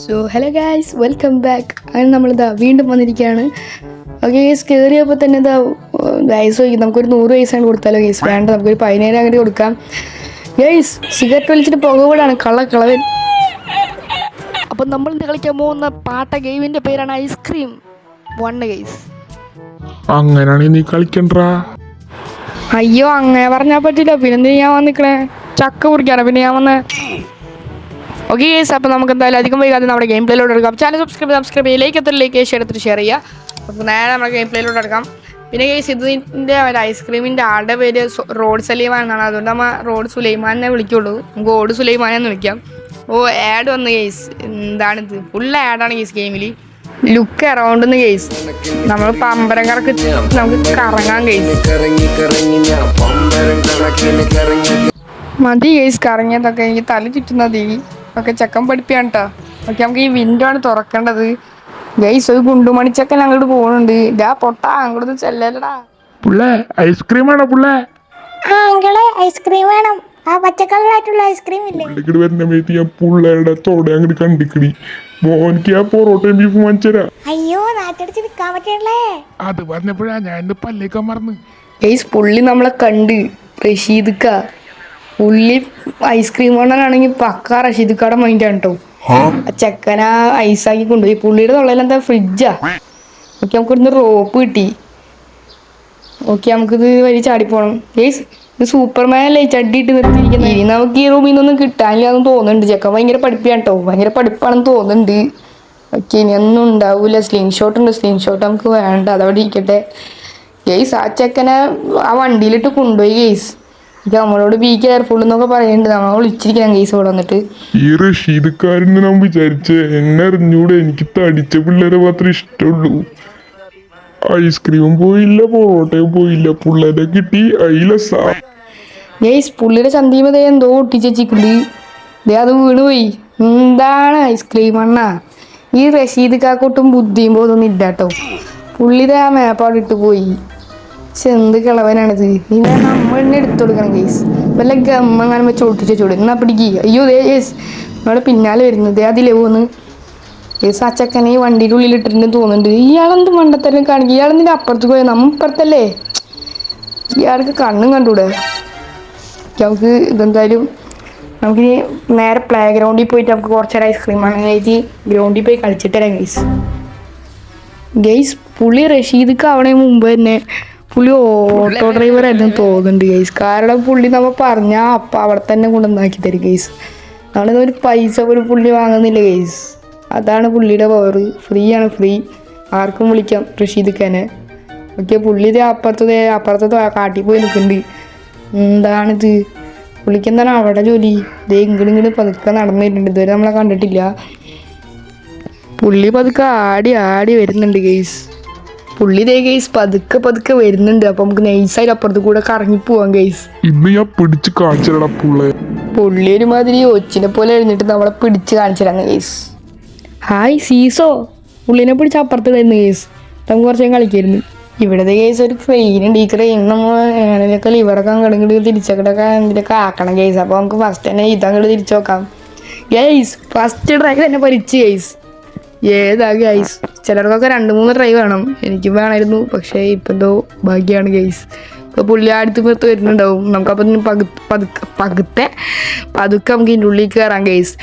So hello guys welcome back അങ്ങനെ നമ്മളിതാ വീണ്ടും വന്നിരിക്കുകയാണ്. ഓക്കെ ഗേസ് കയറിയപ്പോൾ തന്നെ ഇതാ ഗൈസ് ചോദിക്കും നമുക്കൊരു നൂറ് വയസ്സാണ് കൊടുത്താലോ ഗേസ് വേണ്ട നമുക്കൊരു പതിനേഴ് അങ്ങനെ കൊടുക്കാം. ഗേസ് സിഗരറ്റ് വലിച്ചിട്ട് പുകകൂടാണ് കള്ള കളവൻ. അപ്പം നമ്മൾ ഇന്ന് കളിക്കാൻ പോകുന്ന പാട്ട ഗെയിമിന്റെ പേരാണ് ഐസ്ക്രീം. വൺ ഗേസ് അങ്ങനെയാണ് നീ കളിക്കണ്ടാ? അയ്യോ അങ്ങനെ പറഞ്ഞാൽ പറ്റില്ല പിന്നെ എന്തിനാ ഞാൻ വന്നിക്കണേ? ചക്ക കുറിക്കാനോ പിന്നെ ഞാൻ വന്നേ? ഓക്കെ ഗേസ് അപ്പോൾ നമുക്ക് എന്തായാലും അധികം വൈകാതെ നമ്മുടെ ഗെയിം പ്ലേയിലോട്ട് എടുക്കാം ചാനൽ സബ്സ്ക്രൈബ് സബ്സ്ക്രൈബ് ചെയ്യുക ലൈക്ക് എത്ര ലൈക്ക് ഷെയർ എടുത്തിട്ട് ഷെയർ ചെയ്യുക. അപ്പോൾ നേരെ നമ്മുടെ ഗെയിം പ്ലേയിലോട്ട് എടുക്കാം. പിന്നെ ഗേസ് ഇതിന്റെ ഒരു ഐസ്ക്രീമിന്റെ ആളുടെ പേര് റോഡ് സലീമാൻ എന്നാണ്. അതുകൊണ്ട് നമ്മൾ റോഡ് സുലൈമാനെ വിളിക്കുള്ളൂ. നമുക്ക് ഓട് സുലൈമാൻ എന്ന് വിളിക്കാം. ഓ ആഡ് വന്ന് ഗേസ് എന്താണിത്? ഫുൾ ആഡാണ് ഗേസ് ഗെയിമിൽ ലുക്ക് അറൗണ്ട് എന്ന് നമ്മൾ പമ്പരം കറക്ക് നമുക്ക് കറങ്ങാൻ പമ്പരം മതി ഗേസ് കറങ്ങിയതൊക്കെ എനിക്ക് തല ചുറ്റുന്നത് ഒക്കെ ചെക്കൻ പഠിപ്പിയാണ് കേട്ടോ ഓക്കെ നമുക്ക് ഈ വിൻഡോ ആണ് തുറക്കേണ്ടത്. ഗൈസ് ഒരു ഗുണ്ടുമണി ചെക്കൻ അങ്ങോട്ട് പോകുന്നുണ്ട് ഇതാ പൊട്ടാ അങ്ങോട്ട് ചെല്ലലടാ പുള്ളേ ഐസ്ക്രീം ആണോ പുള്ളേ? ആ അങ്കിളെ ഐസ്ക്രീം വേണം. ആ പച്ചക്കളറായിട്ടുള്ള ഐസ്ക്രീം ഇല്ലേ? ഇങ്ങോട്ട് വരുന്ന മേത്ത് ഞാൻ പുള്ളേരുടെ തോടെ അങ്ങോട്ട് കണ്ടിക്കടി മോനിക്ക് ആ പൊറോട്ടയും ബീഫ് വാങ്ങിച്ചരാ അയ്യോ നാട്ടടിച്ച് നിൽക്കാൻ പറ്റണല്ലേ? അത് പറഞ്ഞപ്പോഴാ ഞാൻ എന്റെ പല്ലേക്കാൻ മറന്ന്. ഗൈസ് പുള്ളി നമ്മളെ കണ്ട്. റഷീദ്ക്ക പുള്ളി ഐസ്ക്രീം കൊണ്ടാണെങ്കിൽ പക്ക റഷീദ്ക്കാടെ മൈൻഡാണ് കേട്ടോ ചെക്കന ഐസാക്കി കൊണ്ടുപോയി. പുള്ളിയുടെ തൊള്ളയിൽ എന്താ ഫ്രിഡ്ജാ ഓക്കെ നമുക്ക് ഇവിടുന്ന് റോപ്പ് കിട്ടി. ഓക്കെ നമുക്കിത് വഴി ചാടിപ്പോണം. ഗേസ് ഇത് സൂപ്പർമാൻ അല്ലേ ചട്ടിയിട്ട് നിർത്തിയിരിക്കുന്നത് ഇനി നമുക്ക് ഈ റൂമിൽ നിന്നൊന്നും കിട്ടാനില്ല എന്ന് തോന്നുന്നുണ്ട്. ചെക്കൻ ഭയങ്കര പഠിപ്പിയാണ് കേട്ടോ ഭയങ്കര പഠിപ്പാണെന്ന് തോന്നുന്നുണ്ട്. ഓക്കെ ഇനി ഒന്നും ഉണ്ടാവില്ല സ്ലിം ഷോട്ട് ഉണ്ട്. സ്ലിം ഷോട്ട് നമുക്ക് വേണ്ട. അതവിടെ ഇരിക്കട്ടെ. ഗെയ്സ് ആ ചെക്കനെ ആ വണ്ടിയിലിട്ട് കൊണ്ടുപോയി ഗെയ്സ് നമ്മളോട് ബി കെയർഫുൾ എന്നൊക്കെ പറയുന്നുണ്ട് നമ്മൾ വിളിച്ചിരിക്കണം കേസ് ഇവിടെ വന്നിട്ട്. ഈ റഷീദ്ക്കാരൻ ഞാൻ വിചാരിച്ചേ എന്നെ അറിഞ്ഞൂടെ എനിക്ക് തടിച്ച പിള്ളേരെ മാത്രമേ ഇഷ്ടമുള്ളൂ. ഐസ്ക്രീമും പോയില്ല പൊറോട്ടയും പോയില്ല. പിള്ളേരെ കിട്ടി അയിലസ. ഗൈസ് പുള്ളിയുടെ ചന്തീമത എന്തോ ഒട്ടിച്ചിട്ടുണ്ട് ദേ അത് വീണുപോയി എന്താണ് ഐസ്ക്രീം അണ്ണ? ഈ റഷീദ് കാക്കോട്ടും ബുദ്ധിയും ബോധമൊന്നും ഇല്ല കേട്ടോ പുള്ളിയുടെ ആ മേപ്പാടിട്ട് പോയി. എന്ത് കിളവനാണിത് നീ നമ്മൾ തന്നെ എടുത്തു കൊടുക്കണം കേസ് വല്ല ഗമ്മ വെച്ച് ഒട്ടിച്ച് ചൂട്. എന്നാ പിടിക്കുക അയ്യോ ദേ ഗേസ് നമ്മുടെ പിന്നാലെ വരുന്നത്. അതിലേ പോന്ന്. കേസ് ആ ചക്കനെ ഈ വണ്ടിയുടെ ഉള്ളിൽ ഇട്ടിട്ടുണ്ട് തോന്നുന്നുണ്ട്. ഇയാളെന്ത് മണ്ടത്തരം കാണിക്കുക ഇയാളെന്തിന്റെ അപ്പുറത്ത് പോയാൽ നമ്മ ഇപ്പുറത്തല്ലേ? ഇയാൾക്ക് കണ്ണും കണ്ടൂടെ? നമുക്ക് ഇതെന്തായാലും നമുക്കിനി നേരെ പ്ലേ ഗ്രൗണ്ടിൽ പോയിട്ട് നമുക്ക് കുറച്ച് നേരം ഐസ്ക്രീം അങ്ങനെ ഗ്രൗണ്ടിൽ പോയി കളിച്ചിട്ട് തരാം ഗെയ്സ് ഗെയ്സ് പുള്ളി റഷീദ് ആവണേ മുമ്പ് തന്നെ പുള്ളി ഓട്ടോ ഡ്രൈവർ ആയിരുന്നു തോന്നുന്നുണ്ട് ഗൈസ് കാരണം പുള്ളി നമ്മൾ പറഞ്ഞാൽ അപ്പം അവിടെ തന്നെ കൊണ്ടുവന്നാക്കി തരും ഗൈസ് നമ്മളിത് ഒരു പൈസ ഒരു പുള്ളി വാങ്ങുന്നില്ല ഗൈസ് അതാണ് പുള്ളിയുടെ പവർ ഫ്രീ ആണ് ഫ്രീ ആർക്കും വിളിക്കാം റഷീദ് ഖാനെ ഓക്കെ പുള്ളി ഇത് അപ്പുറത്ത് ദേ അപ്പുറത്ത് കാട്ടി പോയി നിൽക്കുന്നുണ്ട്. എന്താണിത്? പുള്ളിക്ക് എന്താണ് അവിടെ ജോലി? ദേ ഇങ്ങോട്ട് പതുക്കെ നടന്നിട്ടുണ്ട് ഇതുവരെ നമ്മളെ കണ്ടിട്ടില്ല. പുള്ളി പതുക്കെ ആടി ആടി വരുന്നുണ്ട് ഗെയ്സ് പുള്ളി ദേ ഗൈസ് പതുക്കെ പതുക്കെ വരുന്നുണ്ട്. അപ്പൊ നമുക്ക് നൈസായിട്ട് അപ്പുറത്ത് കൂടെ കറങ്ങി പോവാം ഗൈസ് ഇന്ന് ഞാൻ പിടിച്ച് കാണിച്ചടാ പുള്ളി. പുള്ളി ഒരുമാതിരി ഒച്ചിനെ പോലെ എഴുന്നിട്ട് നമ്മളെ പിടിച്ച് കാണിച്ചിരുന്നു ഗൈസ് ഹായ് സീസോ പുള്ളിനെ പിടിച്ച് അപ്പുറത്തിടുന്നു ഗൈസ് നമുക്ക് കുറച്ച് ഞാൻ കളിക്കായിരുന്നു. ഇവിടുത്തെ കേസ് ഒരു ഫെയിനുണ്ട് ഉണ്ട്. ഈ ക്രെയിൻ നമ്മൾ എങ്ങനെയൊക്കെ ലിവറൊക്കെ അങ്ങോട്ട് തിരിച്ചൊക്കെ എന്തിനൊക്കെ ആക്കണം കേസ് അപ്പോൾ നമുക്ക് ഫസ്റ്റ് തന്നെ ഇതങ്ങോട്ട് തിരിച്ചു നോക്കാം. ഗൈസ് ഫസ്റ്റ് ഡ്രൈവ് തന്നെ ഭരിച്ച് ഗെയ്സ് ഏതാ ഗൈസ് ചിലർക്കൊക്കെ രണ്ട് മൂന്ന് ഡ്രൈവ് വേണം. എനിക്കും വേണമായിരുന്നു പക്ഷേ ഇപ്പം എന്തോ ഭാഗ്യമാണ് ഗൈസ് ഇപ്പോൾ പുള്ളി അടുത്ത് പുറത്ത് വരുന്നുണ്ടാവും. നമുക്കപ്പം പകു പതുക്കെ പകുത്തെ പതുക്കെ നമുക്ക് ഇതിന്റെ ഉള്ളിൽ കയറാം ഗൈസ്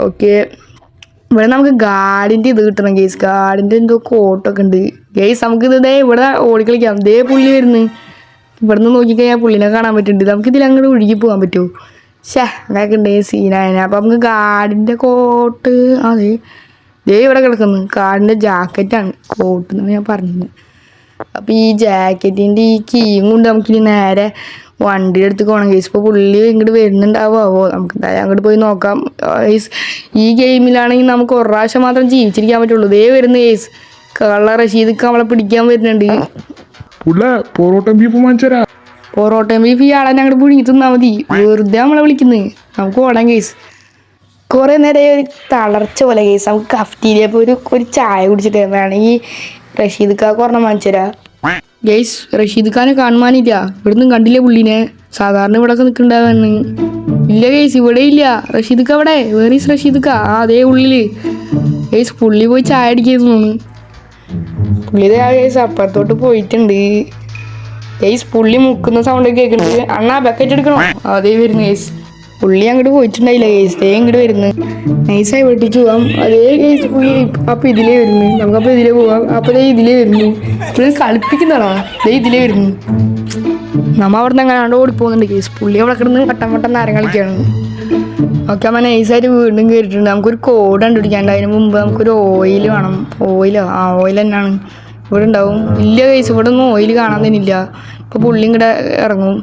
ഓക്കെ ഇവിടെ നമുക്ക് ഗാർഡിന്റെ ഇത് കിട്ടണം ഗൈസ് ഗാർഡിന്റെ എന്തോ കോട്ടൊക്കെ ഉണ്ട്. ഗൈസ് നമുക്ക് ഇത് ദേ ഇവിടെ ഓടിക്കളിക്കാം. ദേ പുള്ളി വരുന്നു. ഇവിടെ നിന്ന് നോക്കിക്കഴിഞ്ഞാൽ പുള്ളിനെ കാണാൻ പറ്റുന്നുണ്ട്. നമുക്ക് ഇതിൽ അങ്ങോട്ട് ഒഴുകി പോകാൻ പറ്റുമോ? ഷേ അങ്ങനെയൊക്കെ ഉണ്ടെങ്കിൽ സീനായനെ അപ്പം നമുക്ക് ഗാർഡിന്റെ കോട്ട് അതെ. ദേ ഇവിടെ കിടക്കുന്നു. കാടിന്റെ ജാക്കറ്റാണ് കോട്ട് എന്നാണ് ഞാൻ പറഞ്ഞത്. അപ്പോൾ ഈ ജാക്കറ്റിന്റെ ഈ കീയും കൊണ്ട് നമുക്കിനി നേരെ വണ്ടി എടുത്ത് പോകണം. കേസ് ഇപ്പോൾ പുള്ളി ഇങ്ങോട്ട് വരുന്നുണ്ടാവോ? നമുക്ക് എന്തായാലും അങ്ങോട്ട് പോയി നോക്കാം. ഗൈസ് ഈ ഗെയിമിലാണെങ്കിൽ നമുക്ക് ഒരു പ്രാവശ്യം മാത്രം ജീവിച്ചിരിക്കാൻ പറ്റുള്ളൂ. ദേ വരുന്നു കേസ് കള്ള റഷീദ് നമ്മളെ പിടിക്കാൻ വരുന്നുണ്ട്. പൊറോട്ടം പൊറോട്ടയും ബീഫും വാങ്ങിച്ചരാ പൊറോട്ടയും ബീഫ് ഇയാളെ അങ്ങോട്ട് പുഴുങ്ങി തിന്നാൽ മതി. വെറുതെ നമ്മളെ വിളിക്കുന്നത് നമുക്ക് ഓടാം കേസ് കുറേ നേരം ഒരു തളർച്ച പോലെ കേസ് നമുക്ക് കഫ്റ്റീരിയ പോയി ഒരു ഒരു ചായ കുടിച്ചിട്ട് വേണമെങ്കിൽ റഷീദ് കാക്ക് ഒരെണ്ണം വാങ്ങിച്ചുതരാം ഗെയ്സ് റഷീദ് ഖാനെ കാണുവാനില്ല ഇവിടുന്ന് കണ്ടില്ലേ പുള്ളിനെ? സാധാരണ ഇവിടെ ഒക്കെ നിൽക്കണ്ടാവുന്നു ഇല്ല ഗെയ്സ് ഇവിടെ ഇല്ല. റഷീദ് ഖാ അവിടെ വേറെ റഷീദ് ഖാ ആ അതേ ഉള്ളിൽ. ഗെയ്സ് പുള്ളി പോയി ചായ അടിക്കുന്നു തോന്നുന്നു. പുള്ളി ആ ഗെയ്സ് അപ്പുറത്തോട്ട് പോയിട്ടുണ്ട്. ഗെയ്സ് പുള്ളി മുക്കുന്ന സൗണ്ട് കേൾക്കുന്നുണ്ട് അണ്ണാ ബക്കറ്റ് എടുക്കണോ? അതേ വരുന്നു കേസ് പുള്ളി അങ്ങോട്ട് പോയിട്ടുണ്ടായില്ല. കേസ് ദേ ഇങ്ങോട്ട് വരുന്നു. നൈസായി വെട്ടിച്ചു പോവാം അതേ കേസ് അപ്പൊ ഇതിലേ വരുന്നു. നമുക്കപ്പൊ ഇതിലേ പോവാം. അപ്പൊ ദേ ഇതിലേ വരുന്നു. കളിപ്പിക്കുന്നതാണോ ദേ ഇതിലേ വരുന്നു. നമ്മ അവിടെ നിന്ന് അങ്ങനെ ഓടി പോകുന്നുണ്ട് കേസ് പുള്ളി അവിടെ കിടന്ന് വട്ടം വട്ടം നേരം കളിക്കുകയാണ്. ഓക്കെ അമ്മ നൈസായിട്ട് വീണ്ടും കയറിയിട്ടുണ്ട് നമുക്കൊരു കോഡ് കണ്ടുപിടിക്കാണ്ട് അതിന് മുമ്പ് നമുക്കൊരു ഓയിൽ വേണം. ഓയിലോ ആ ഓയിൽ തന്നെയാണ്. ഇവിടെ ഉണ്ടാവും. ഇല്ല കേസ് ഇവിടെ ഒന്നും ഓയിൽ കാണാൻ തന്നെ ഇല്ല. ഇപ്പോൾ പുള്ളി ഇങ്ങോട്ട് ഇറങ്ങും.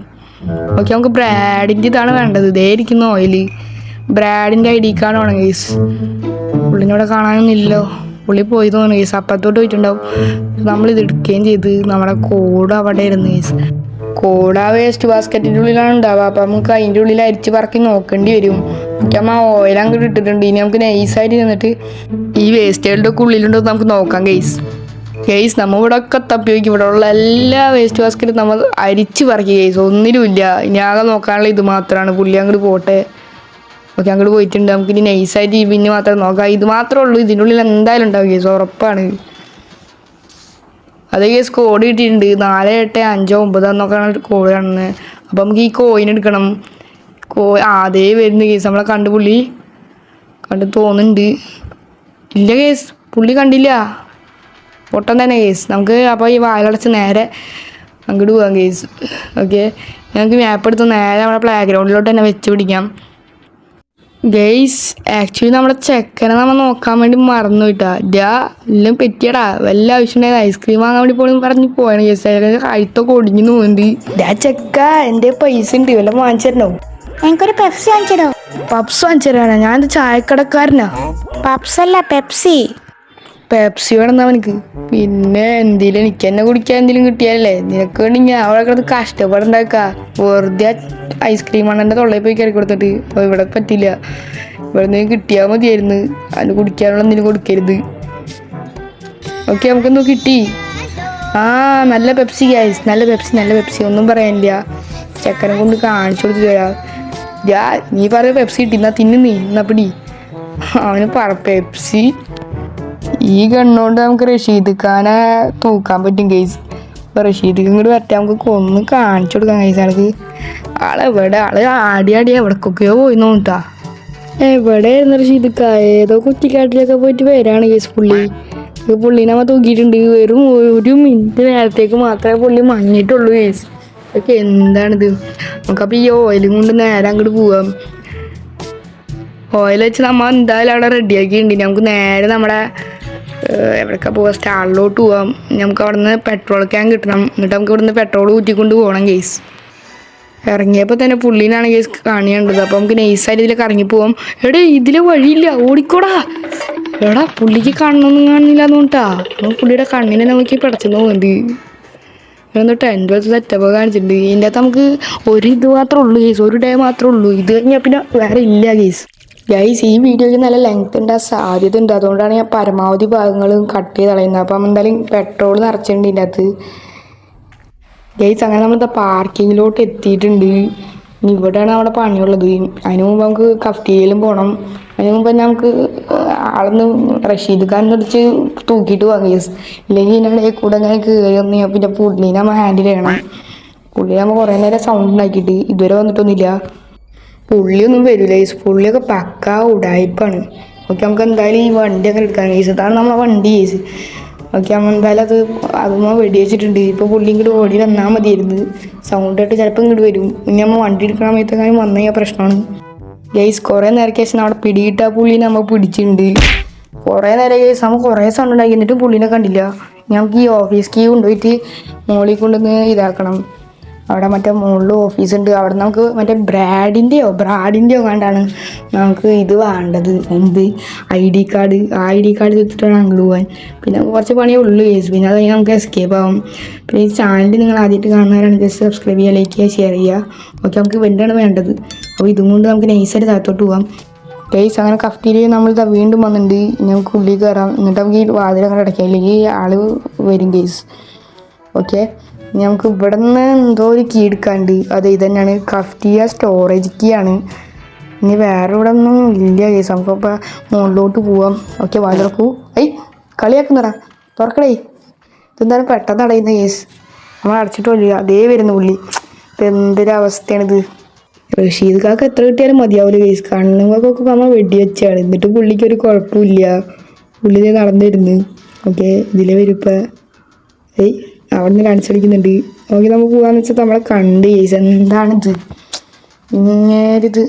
ഓക്കെ നമുക്ക് ബ്രാഡിന്റെ ഇതാണ് വേണ്ടത്. ഇതേ ഇരിക്കുന്ന ഓയിൽ ബ്രാഡിന്റെ ഐ ഡി കാർഡ് വേണം ഗേസ്. പുള്ളിനോടെ കാണാനൊന്നുമില്ലല്ലോ. പുള്ളി പോയി തോന്നുന്നു ഗേസ്. അപ്പുറത്തോട്ട് പോയിട്ടുണ്ടാവും. നമ്മളിത് എടുക്കുകയും ചെയ്ത് നമ്മുടെ കോഡ് അവിടെ ഇരുന്ന് ഗേസ്. കോഡ് ആ വേസ്റ്റ് ബാസ്ക്കറ്റിന്റെ ഉള്ളിലാണ് ഉണ്ടാവുക. അപ്പം നമുക്ക് അതിന്റെ ഉള്ളിൽ അരിച്ച് പറക്കി നോക്കേണ്ടി വരും. എനിക്ക് ആ ഓയിൽ അങ്ങോട്ട് ഇട്ടിട്ടുണ്ട്. ഇനി നമുക്ക് നൈസായിട്ട് ചെന്നിട്ട് ഈ വേസ്റ്റുകളുടെ ഒക്കെ ഉള്ളിലുണ്ടോ നമുക്ക് നോക്കാം കേസ് ഇവിടെ ഒക്കെ തപ്പിയോക്കി ഇവിടെ ഉള്ള എല്ലാ വേസ്റ്റ് ബാസ്ക്കറ്റും നമ്മൾ അരിച്ച് പറക്കി ഗെയ്സ് ഒന്നിലുമില്ല ഇനി ആകെ നോക്കാനുള്ള ഇത് മാത്രമാണ് പുള്ളി അങ്ങോട്ട് പോട്ടെ. ഓക്കെ അങ്ങോട്ട് പോയിട്ടുണ്ട്. നമുക്ക് ഇനി നൈസായിട്ട് ഈ പിന്നെ മാത്രം നോക്കാം. ഇത് മാത്രമേ ഉള്ളൂ. ഇതിനുള്ളിൽ എന്തായാലും ഉണ്ടാവും ഗെയ്സ് ഉറപ്പാണ്. അത് ഗെയ്സ് കോഡ് കിട്ടിയിട്ടുണ്ട്. നാല് എട്ട് അഞ്ചോ ഒമ്പതോ എന്നൊക്കെയാണ് കോഡ് കാണുന്നത്. അപ്പം നമുക്ക് ഈ കോയിൻ എടുക്കണം. കോ അതേ വരുന്ന കേസ്. നമ്മളെ കണ്ട് പുള്ളി കണ്ട് തോന്നുന്നുണ്ട്. ഇല്ല കേസ്. പുള്ളി കണ്ടില്ല. പൊട്ടം തന്നെ കേസ് നമുക്ക് അപ്പോൾ ഈ വായലടച്ച് നേരെ അങ്ങോട്ട് പോകാം കേസ് ഓക്കെ ഞങ്ങൾക്ക് മാപ്പ് എടുത്ത് നേരെ നമ്മുടെ പ്ലേ ഗ്രൗണ്ടിലോട്ട് തന്നെ വെച്ച് പിടിക്കാം. ഗെയ്സ് ആക്ച്വലി നമ്മുടെ ചെക്കനെ നമ്മൾ നോക്കാൻ വേണ്ടി മറന്നു വിട്ടാ ഡാ എല്ലാം പെറ്റിയടാ. വല്ല ആവശ്യം ഉണ്ടായത് ഐസ്ക്രീം വാങ്ങാൻ വേണ്ടി പോലും പറഞ്ഞ് പോയാണ് ഗെയ്സ് അയാൾക്ക് കഴുത്തൊക്കെ ഒടിഞ്ഞു നോന്തി. ഡാ ചെക്ക എന്റെ പൈസ ഉണ്ട്? വല്ല വാങ്ങിച്ചു തരണോ? എനിക്കൊരു പെപ്സി വാങ്ങിച്ചിടോ പപ്സ് വാങ്ങിച്ചു തരാനാ. ഞാൻ ചായക്കടക്കാരനാ? പപ്സ് അല്ല പെപ്സി പെപ്സി വേണമെന്നാ അവനക്ക്. പിന്നെ എന്തേലും എനിക്ക് തന്നെ കുടിക്കാൻ എന്തെങ്കിലും കിട്ടിയാലേ നിനക്ക് വേണ്ടി ഞാൻ അവിടെ കിടന്ന് കഷ്ടപ്പാടുണ്ടാക്ക. വെറുതെ ഐസ്ക്രീം എന്റെ തൊള്ളയിൽ പോയി കയറി കൊടുത്തിട്ട്. അപ്പോൾ ഇവിടെ പറ്റില്ല. ഇവിടെ നിന്ന് കിട്ടിയാൽ മതിയായിരുന്നു. അതിന് കുടിക്കാനുള്ള എന്തെങ്കിലും കൊടുക്കരുത്. ഓക്കെ നമുക്കെന്തോ കിട്ടി. ആ നല്ല പെപ്സി ഗ്യാസ് നല്ല പെപ്സി നല്ല പെപ്സി ഒന്നും പറയാനില്ല ചക്കനെ കൊണ്ട് കാണിച്ചു കൊടുത്തു തരാം. നീ പറയ പെപ്സി കിട്ടി എന്നാ തിന്നു നീ എന്നാ പിടി. അവന് പറ പെപ്സി ഈ ഗണ്ണോണ്ട് നമുക്ക് റഷീദ് ഖാനെ തൂക്കാൻ പറ്റും കേസ് അപ്പൊ റഷീദ് ഇങ്ങോട്ട് വരട്ടെ നമുക്ക് കൊന്ന് കാണിച്ചു കൊടുക്കാം കേസ് ആൾക്ക് ആളെവിടെ? ആൾ ആടി ആടി എവിടക്കൊക്കെയോ പോയി നോട്ടാ എവിടെയായിരുന്നു റഷീദ് ഖാ ഏതോ കുറ്റിക്കാട്ടിലൊക്കെ പോയിട്ട് വരാണ് കേസ് പുള്ളി. പുള്ളിനെ നമ്മ തൂക്കിയിട്ടുണ്ട്. വെറും ഒരു മിനിറ്റ് നേരത്തേക്ക് മാത്രമേ പുള്ളി മഞ്ഞിട്ടുള്ളൂ കേസ് ഒക്കെ എന്താണിത്? നമുക്കപ്പോൾ ഈ ഓയിലും കൊണ്ട് നേരെ അങ്ങോട്ട് പോവാം. ഓയിൽ വെച്ച് നമ്മൾ എന്തായാലും അവിടെ റെഡിയാക്കിയിട്ടുണ്ട് നമുക്ക് നേരെ നമ്മുടെ ഏഹ്, എവിടേക്കാ പോവാം? സ്റ്റാളിലോട്ട് പോവാം. നമുക്ക് അവിടുന്ന് പെട്രോൾ ക്യാൻ കിട്ടണം. എന്നിട്ട് നമുക്ക് ഇവിടുന്ന് പെട്രോൾ ഊറ്റിക്കൊണ്ട് പോകണം കേസ് ഇറങ്ങിയപ്പോൾ തന്നെ പുള്ളീനാണ് കേസ് കാണിയേണ്ടത്. അപ്പോൾ നമുക്ക് നൈസായിട്ട് ഇതിലേക്ക് ഇറങ്ങി പോവാം. എടേ ഇതിലെ വഴിയില്ല. ഓടിക്കോടാ. എടാ പുള്ളിക്ക് കണ്ണൊന്നും കാണില്ല എന്നിട്ടാ പുള്ളിയുടെ കണ്ണിനെ നോക്കി. പിടച്ചെന്ന് തോന്നുന്നുണ്ട് എന്തോ ടെന്റ് വെച്ച് സെറ്റപ്പ് കാണിച്ചിട്ടുണ്ട്. ഇതിന്റെ അകത്ത് നമുക്ക് ഒരു ഇത് മാത്രമേ ഉള്ളൂ കേസ് ഒരു ഡേ മാത്രമേ ഉള്ളൂ. ഇത് കഴിഞ്ഞാൽ പിന്നെ വേറെ ഇല്ല കേസ് ഗൈസ് ഈ വീഡിയോയ്ക്ക് നല്ല ലെങ്ത് ഉണ്ട് സാധ്യത ഉണ്ട്. അതുകൊണ്ടാണ് ഞാൻ പരമാവധി ഭാഗങ്ങളും കട്ട് ചെയ്ത് കളയുന്നത്. അപ്പം എന്തായാലും പെട്രോൾ നിറച്ചിട്ടുണ്ട് ഇതിന്റെ അകത്ത്. ഗൈസ് അങ്ങനെ നമ്മൾ പാർക്കിങ്ങിലോട്ട് എത്തിയിട്ടുണ്ട്. ഇനി ഇവിടെയാണ് നമ്മുടെ പണിയുള്ളത്. അതിന് മുമ്പ് നമുക്ക് കഫ്റ്റീരിയയിലും പോകണം അതിന് മുമ്പ് തന്നെ നമുക്ക് ആളൊന്ന് റഷീദ് ഖാൻ പിടിച്ച് തൂക്കിയിട്ട് പോകാം കേസ് ഇല്ലെങ്കിൽ ഇതിനെ കൂടെ അങ്ങനെ കയറി പിന്നെ പുള്ളിനെ നമ്മൾ ഹാൻഡിൽ ചെയ്യണം. പുള്ളി നമ്മൾ കുറേ നേരം സൗണ്ട് ഉണ്ടാക്കിയിട്ട് ഇതുവരെ വന്നിട്ടൊന്നുമില്ല. പുള്ളിയൊന്നും വരില്ല കേസ് പുള്ളിയൊക്കെ പക്ക ഉടായ്പാണ് ഓക്കെ നമുക്ക് എന്തായാലും ഈ വണ്ടി അങ്ങനെ എടുക്കാൻ കേസ് ഇതാണ് നമ്മളെ വണ്ടി കേസ് ഓക്കെ നമ്മൾ എന്തായാലും അത് അതുമ്മ വെടി വെച്ചിട്ടുണ്ട് ഇപ്പോൾ പുള്ളി ഇങ്ങോട്ട് ഓടി വന്നാൽ മതിയായിരുന്നു. സൗണ്ട് ആയിട്ട് ചിലപ്പോൾ ഇങ്ങോട്ട് വരും. ഇനി നമ്മൾ വണ്ടി എടുക്കണ സമയത്തെങ്ങാനും വന്നു കഴിഞ്ഞാൽ പ്രശ്നമാണ്. ഗൈസ് കുറേ നേരം കേസ് അവിടെ പിടിയിട്ട പുള്ളിനെ നമ്മൾ പിടിച്ചിട്ടുണ്ട്. കുറേ നേരം കേസ് നമ്മൾ കുറേ സൗണ്ട് ഉണ്ടാക്കി എന്നിട്ടും പുള്ളിനെ കണ്ടില്ല. ഞങ്ങൾക്ക് ഈ ഓഫീസ് കീ കൊണ്ടുപോയിട്ട് മോളിൽ കൊണ്ടുവന്ന് ഇതാക്കണം. അവിടെ മറ്റേ മുകളിൽ ഓഫീസ് ഉണ്ട്. അവിടെ നമുക്ക് മറ്റേ ബ്രാഡിന്റെയോ ബ്രാഡിന്റെയോ കണ്ടാണ് നമുക്ക് ഇത് വേണ്ടത്. എന്ത്? ഐ ഡി കാർഡ് ആ ഐ ഡി കാർഡ് എടുത്തിട്ടാണ് അങ്ങോട്ട് പോകാൻ പിന്നെ കുറച്ച് പണിയേ ഉള്ളൂ കേസ് പിന്നെ അത് കഴിഞ്ഞാൽ നമുക്ക് എസ്കേപ്പ് ആവും. പിന്നെ ഈ ചാനൽ നിങ്ങൾ ആദ്യമായിട്ട് കാണുന്നവരാണ് ജസ്റ്റ് സബ്സ്ക്രൈബ് ചെയ്യുക ലൈക്ക് ചെയ്യുക ഷെയർ ചെയ്യുക. ഓക്കെ നമുക്ക് വേണ്ടാണ് വേണ്ടത്. അപ്പോൾ ഇതും കൊണ്ട് നമുക്ക് നൈസായിട്ട് താഴത്തോട്ട് പോകാം ഗൈസ് അങ്ങനെ കഫ്റ്റീരിയ നമ്മൾ വീണ്ടും വന്നിട്ടുണ്ട്. നമുക്ക് ഉള്ളിൽ കയറാം എന്നിട്ട് നമുക്ക് ഈ വാതിൽ അടയ്ക്കാം. ഇല്ലെങ്കിൽ ആൾ വരും ഗൈസ് ഓക്കെ നമുക്ക് ഇവിടെ നിന്ന് എന്തോ ഒരു കീ എടുക്കാണ്ട്. അത് ഇതന്നെയാണ്. കഫ്റ്റിയ സ്റ്റോറേജ് കീ ആണ്. ഇനി വേറെ ഇവിടെ ഒന്നും ഇല്ല. കേസ് അപ്പോൾ മുകളിലോട്ട് പോവാം. ഓക്കെ വാ തുറക്കൂ. ഐ കളിയാക്കുന്നടാ. തുറക്കടേ. ഇതെന്താണ് പെട്ടെന്ന് അടയുന്ന കേസ് നമ്മൾ അടച്ചിട്ടില്ല അതേ വരുന്ന പുള്ളി. ഇപ്പം എന്തൊരവസ്ഥയാണിത്. റഷീദ് കാക്ക് എത്ര കിട്ടിയാലും മതിയാവില്ല കേസ് കണ്ണുങ്ങൾക്കൊക്കെ നമ്മൾ വെടിവെച്ചാണ് എന്നിട്ട് പുള്ളിക്ക് ഒരു കുഴപ്പമില്ല. പുള്ളി നടന്നിരുന്നു. ഓക്കെ ഇതിലെ വരുപ്പോൾ ഏയ് അവിടെ നിന്ന് കാണിച്ചടിക്കുന്നുണ്ട്. ഓക്കെ നമുക്ക് പോകാന്ന് വെച്ചാൽ നമ്മളെ കണ്ട് ചേച്ചി എന്താണിത് ഇങ്ങേരിത്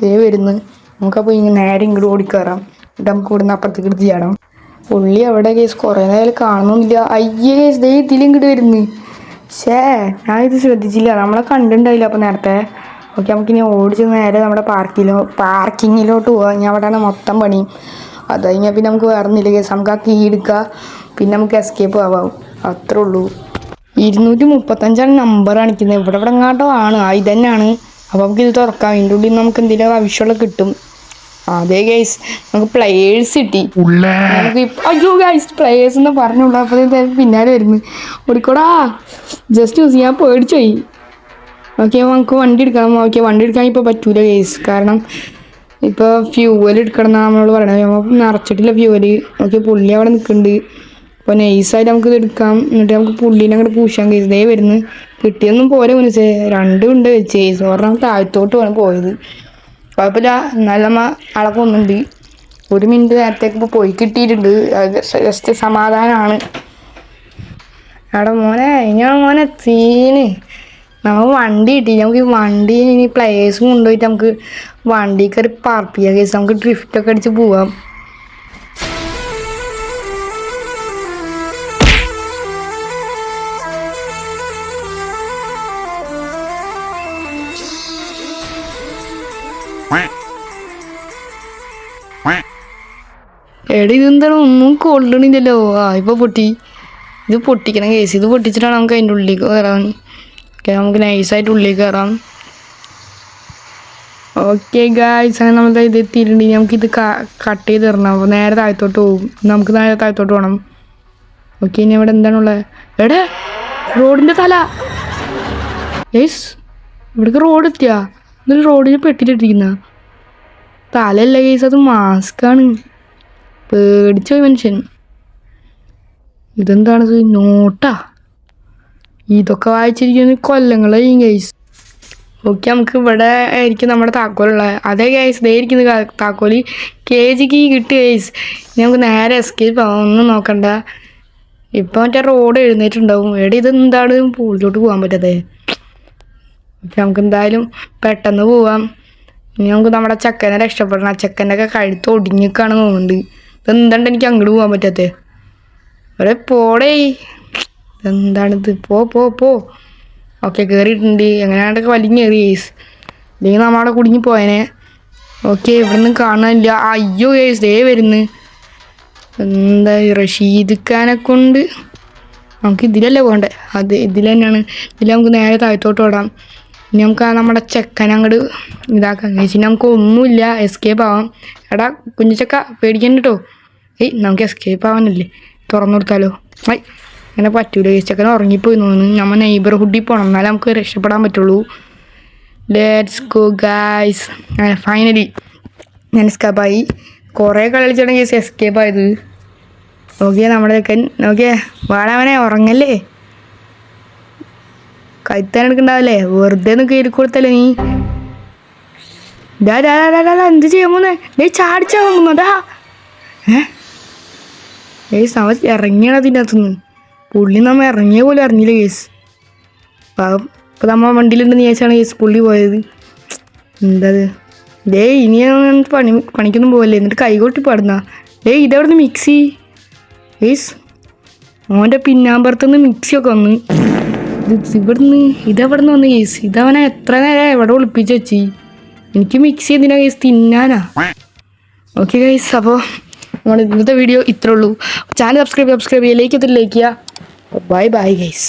ദേ വരുന്നു. നമുക്കപ്പോൾ ഇങ്ങനെ നേരെ ഇങ്ങോട്ട് ഓടിക്കയറാം എന്നിട്ട് നമുക്ക് ഇവിടുന്ന് അപ്പുറത്തേക്ക് എടുത്ത് ചെയ്യണം പുള്ളി അവിടെ കേസ് കുറേ നേരം കാണുന്നില്ല അയ്യേ കേസ് ദേ ഇതിലും ഇങ്ങോട്ട് വരുന്നു. ഷേ ഞാൻ ഇത് ശ്രദ്ധിച്ചില്ല. നമ്മളെ കണ്ടിട്ടുണ്ടായില്ല അപ്പോൾ നേരത്തെ. ഓക്കെ നമുക്കിനി ഓടിച്ച് നേരെ നമ്മുടെ പാർക്കിലോ പാർക്കിങ്ങിലോട്ട് പോവാം. ഞാൻ അവിടെയാണ് മൊത്തം പണി. അത് കഴിഞ്ഞാൽ പിന്നെ നമുക്ക് വേറെ ഒന്നുമില്ല കേസ് നമുക്ക് ആ കീ എടുക്കുക പിന്നെ നമുക്ക് എസ്കേപ്പ് ആവാം. അത്രേ ഉള്ളൂ. ഇരുന്നൂറ്റി മുപ്പത്തഞ്ചാണ് നമ്പർ കാണിക്കുന്നത് ഇവിടെ ഇവിടെ എങ്ങാട്ടോ ആണ്. ആ ഇതന്നെയാണ്. അപ്പോൾ നമുക്ക് ഇത് തുറക്കാം. അതിന്റെ ഉള്ളിൽ നമുക്ക് എന്തെങ്കിലും ആവശ്യമുള്ള കിട്ടും. അതെ ഗൈസ് നമുക്ക് പ്ലെയേഴ്സ് കിട്ടി. നമുക്ക് അയ്യോ ഗൈസ് പ്ലെയേഴ്സ് എന്ന് പറഞ്ഞുള്ളൂ. അപ്പോൾ പിന്നാലെ വരുന്നു ഓടിക്കോടാ. ജസ്റ്റ് യൂസ് ചെയ്യാൻ പേടിച്ചോയി. ഓക്കെ നമുക്ക് വണ്ടി എടുക്കണം. ഓക്കെ വണ്ടി എടുക്കാൻ ഇപ്പോൾ പറ്റൂല ഗൈസ് കാരണം ഇപ്പോൾ ഫ്യൂവൽ എടുക്കണം എന്നാണ് പറയണത്. നമ്മൾ നിറച്ചിട്ടില്ല ഫ്യൂവൽ ഓക്കെ പുള്ളി അവിടെ നിൽക്കുന്നുണ്ട്. അപ്പോൾ നൈസായിട്ട് നമുക്ക് ഇത് എടുക്കാം. എന്നിട്ട് നമുക്ക് പുള്ളീനെ അങ്ങോട്ട് പൂശാൻ കേസ് ഇതേ വരുന്നു. കിട്ടിയൊന്നും പോരെ മുനിച്ചേ രണ്ടും ഉണ്ട്. ചേസ് പറഞ്ഞാൽ താഴത്തോട്ട് വേണം പോയത്. കുഴപ്പമില്ല. എന്നാലും നമ്മ ആളെ ഒരു മിനിറ്റ് നേരത്തേക്ക് ഇപ്പോൾ പോയി കിട്ടിയിട്ടുണ്ട്. ജസ്റ്റ് സമാധാനമാണ് എടാ മോനെ ഞാൻ മോനെ സീന് നമുക്ക് വണ്ടി കിട്ടി. നമുക്ക് വണ്ടി ഇനി പ്ലേസും കൊണ്ടുപോയിട്ട് നമുക്ക് വണ്ടി കയറി പാർപ്പിയാ കേസ് നമുക്ക് ഡ്രിഫ്റ്റൊക്കെ അടിച്ച് പോവാം. എടി ഇതെന്താണ് ഒന്നും കൊള്ളണില്ലല്ലോ ആ ഇപ്പൊ പൊട്ടി. ഇത് പൊട്ടിക്കണം കേസ് ഇത് പൊട്ടിച്ചിട്ടാണ് നമുക്ക് അതിന്റെ ഉള്ളിലേക്ക് കയറാൻ ഓക്കെ നമുക്ക് നൈസായിട്ട് ഉള്ളിലേക്ക് കയറാം. ഓക്കെ ഗായ്സ് അങ്ങനെ നമ്മൾ ഇത് നമുക്ക് ഇത് കട്ട് ചെയ്ത് തരണം. അപ്പോൾ നേരെ താഴത്തോട്ട് പോകും. നമുക്ക് നേരെ താഴത്തോട്ട് പോകണം ഓക്കെ ഇനി ഇവിടെ എന്താണുള്ളത് എവിടെ റോഡിന്റെ തല. യേസ് ഇവിടേക്ക് റോഡ് എത്തിയാ. എന്നിട്ട് റോഡിൽ പെട്ടിട്ടിരിക്കുന്ന തലയല്ല കേസ് അത് മാസ്കാണ് പേടിച്ചു പോയി മനുഷ്യൻ. ഇതെന്താണിത് നോട്ടാ? ഇതൊക്കെ വായിച്ചിരിക്കുന്ന കൊല്ലങ്ങളായി കേസ് ഓക്കെ നമുക്ക് ഇവിടെ ആയിരിക്കും നമ്മുടെ താക്കോലുള്ളത്. അതേ കേസ് ഇതേ ഇരിക്കുന്ന താക്കോൽ. കെ ജിക്ക് കിട്ടി കേസ് നമുക്ക് നേരെ എസ്കേപ്പ് ആവാം ഒന്നും നോക്കണ്ട. ഇപ്പം മറ്റേ റോഡ് എഴുന്നേറ്റുണ്ടാവും എവിടെ ഇതെന്താണ്? പൂളിലോട്ട് പോകാൻ പറ്റാതെ. ഓക്കെ നമുക്ക് എന്തായാലും പെട്ടെന്ന് പോവാം. ഇനി നമുക്ക് നമ്മുടെ ചക്കനെ രക്ഷപ്പെടണം. ചെക്കന്റെ ഒക്കെ കഴുത്ത് ഒടിഞ്ഞിക്കാണ് തോന്നുന്നുണ്ട്. ഇതെന്താണ്ട് എനിക്ക് അങ്ങോട്ട് പോകാൻ പറ്റാത്തേ? അവിടെ പോടേ. എന്താണിത് പോ പോ പോ. ഓക്കെ കയറിയിട്ടുണ്ട് എങ്ങനെയാണ്ടൊക്കെ വലിഞ്ഞേറി. ഏസ് ഇല്ലെങ്കിൽ നമ്മളവിടെ കുടുങ്ങി പോയനെ. ഓക്കെ ഇവിടെ നിന്ന് കാണാനില്ല. അയ്യോ ഏസ് ദേ വരുന്നു. എന്താ റഷീദ് ഖാനെ കൊണ്ട്? നമുക്ക് ഇതിലല്ലേ പോകണ്ടേ? അത് ഇതിൽ തന്നെയാണ് ഇതിൽ നമുക്ക് നേരെ താഴത്തോട്ട് ഓടാം. ഇനി നമുക്ക് ആ നമ്മുടെ ചെക്കനെ അങ്ങോട്ട് ഇതാക്കാം. ചേച്ചി നമുക്ക് ഒന്നുമില്ല. എസ്കേപ്പ് ആവാം. എടാ കുഞ്ഞു ചെക്ക പേടിക്കണ്ട കേട്ടോ ഏയ് നമുക്ക് എസ്കേപ്പ് ആവാനല്ലേ? തുറന്നു കൊടുത്താലോ? ഐ അങ്ങനെ പറ്റൂല. ഈ ചെക്കൻ ഉറങ്ങിപ്പോയി തോന്നുന്നു. നമ്മൾ നെയ്ബർഹുഡിൽ പോകണം എന്നാലേ നമുക്ക് രക്ഷപ്പെടാൻ പറ്റുള്ളൂ. ലെറ്റ്സ് ഗോ ഗായ്സ് അങ്ങനെ ഫൈനലി ഞാൻ എസ്കേപ്പായി കുറേ ചേച്ചി എസ്കേപ്പ് ആയത്. നോക്കിയാൽ നമ്മുടെ ചെക്കൻ. നോക്കിയേ വാടാവനെ ഉറങ്ങല്ലേ? കൈത്താൻ എടുക്കണ്ടാവല്ലേ വെറുതെ ഒന്ന് കയറി കൊടുത്തല്ലേ നീ? ഡാ എന്ത് ചെയ്യാൻ പോന്നെ? ഡേ ചാടിച്ചാവാൻ പോകുന്നതാ ഏ? സമ ഇറങ്ങിയാണ് അതിന്റെ അകത്തുനിന്ന് പുള്ളി നമ്മൾ ഇറങ്ങിയ പോലെ അറിഞ്ഞില്ല കേസ്. പാവം ഇപ്പം നമ്മൾ വണ്ടിയിലുണ്ടെന്ന് ചേച്ചാണ് കേസ് പുള്ളി പോയത്. എന്താ അത് ഡേ ഇനി പണി പണിക്കൊന്നും പോകല്ലേ എന്നിട്ട് കൈകൊട്ടി പാടുന്ന. ഡേ ഇതെവിടുന്ന് മിക്സി ഏസ് ഓന്റെ പിന്നാമ്പുറത്തുനിന്ന് മിക്സിയൊക്കെ വന്ന്. ഇവിടുന്ന് ഇതെവിടുന്ന് വന്ന് കേസ് ഇതവനെ എത്ര നേരം എവിടെ ഒളിപ്പിച്ച് വെച്ചി? എനിക്ക് മിക്സ് എന്തിനാ കേസ് തിന്നാനാ. ഓക്കെ ഗൈസ് അപ്പോൾ നമ്മുടെ ഇന്നത്തെ വീഡിയോ ഇത്രേ ഉള്ളൂ. ചാനൽ സബ്സ്ക്രൈബ് സബ്സ്ക്രൈബ് ചെയ്യുക ലൈക്ക് ചെയ്തിട്ട് ലൈക്ക് ചെയ്യുക ബൈ ബൈ ഗൈസ്